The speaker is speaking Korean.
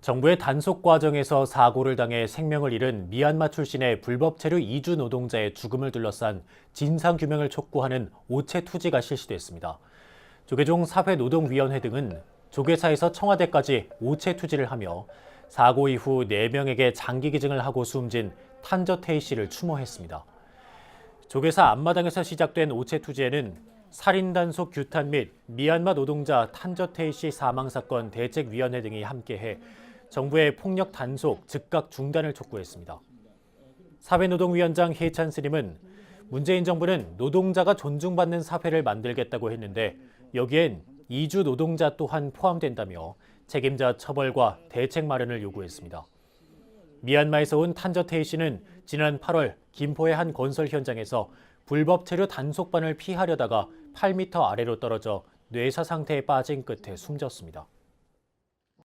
정부의 단속 과정에서 사고를 당해 생명을 잃은 미얀마 출신의 불법 체류 이주 노동자의 죽음을 둘러싼 진상 규명을 촉구하는 오체 투지가 실시됐습니다. 조계종 사회노동위원회 등은 조계사에서 청와대까지 오체 투지를 하며 사고 이후 4명에게 장기 기증을 하고 숨진 탄저 테이 씨를 추모했습니다. 조계사 앞마당에서 시작된 오체 투지에는 살인 단속 규탄 및 미얀마 노동자 탄저 테이 씨 사망 사건 대책위원회 등이 함께해 정부의 폭력 단속 즉각 중단을 촉구했습니다. 사회노동위원장 해찬 스님은 문재인 정부는 노동자가 존중받는 사회를 만들겠다고 했는데 여기엔 이주 노동자 또한 포함된다며 책임자 처벌과 대책 마련을 요구했습니다. 미얀마에서 온 탄저테이 씨는 지난 8월 김포의 한 건설 현장에서 불법 체류 단속반을 피하려다가 8m 아래로 떨어져 뇌사 상태에 빠진 끝에 숨졌습니다.